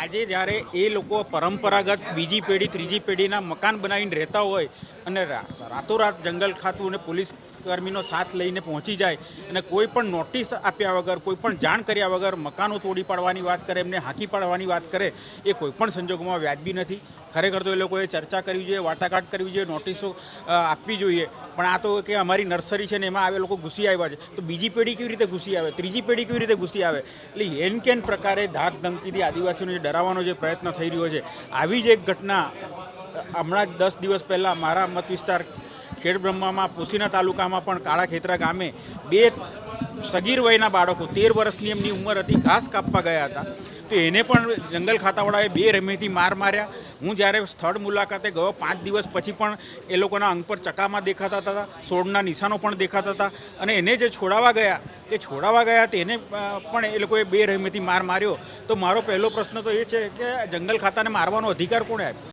આજે જ્યારે એ લોકો પરંપરાગત બીજી પેઢી ત્રીજી પેઢીના મકાન બનાવીને રહેતા હોય અને રાતોરાત જંગલ ખાતું અને પોલીસ કર્મીનો સાથ લઈને પહોંચી જાય અને કોઈ પણ નોટિસ આપ્યા વગર, કોઈ પણ જાણ કર્યા વગર મકાનો તોડી પાડવાની વાત કરે, એમને હાંકી પાડવાની વાત કરે, એ કોઈ પણ સંજોગોમાં વ્યાજબી નથી. ખરેખર તો એ લોકોએ ચર્ચા કરવી જોઈએ, વાટાઘાટ કરવી જોઈએ, નોટિસો આપવી જોઈએ. પણ આ તો કે અમારી નર્સરી છે ને એમાં આવે, લોકો ઘૂસી આવ્યા છે. તો બીજી પેઢી કેવી રીતે ઘૂસી આવે? ત્રીજી પેઢી કેવી રીતે ઘૂસી આવે? એટલે એન કેન પ્રકારે ધાક ધમકીથી આદિવાસીઓને ડરાવવાનો જે પ્રયત્ન થઈ રહ્યો છે, આવી જ એક ઘટના હમણાં જ દસ દિવસ પહેલાં મારા મત વિસ્તાર ખેડ બ્રહ્મામાં પોસીના તાલુકામાં પણ કાળા ખેતરા ગામે બે સગીર વયના બાળકો તેર વર્ષની એમની ઉંમર હતી, ઘાસ કાપવા ગયા હતા. તો એને પણ જંગલ ખાતાવાળાએ બે રમેથી માર માર્યા. હું જ્યારે સ્થળ મુલાકાતે ગયો, પાંચ દિવસ પછી પણ એ લોકોના અંગ પર ચકામાં દેખાતા હતા સોળના નિશાનો પણ દેખાતા હતા અને એને જે છોડાવવા ગયા, તે છોડાવવા ગયા તેને પણ એ લોકોએ બે રમેથી માર માર્યો. તો મારો પહેલો પ્રશ્ન તો એ છે કે જંગલ ખાતાને મારવાનો અધિકાર કોણે આપ્યો?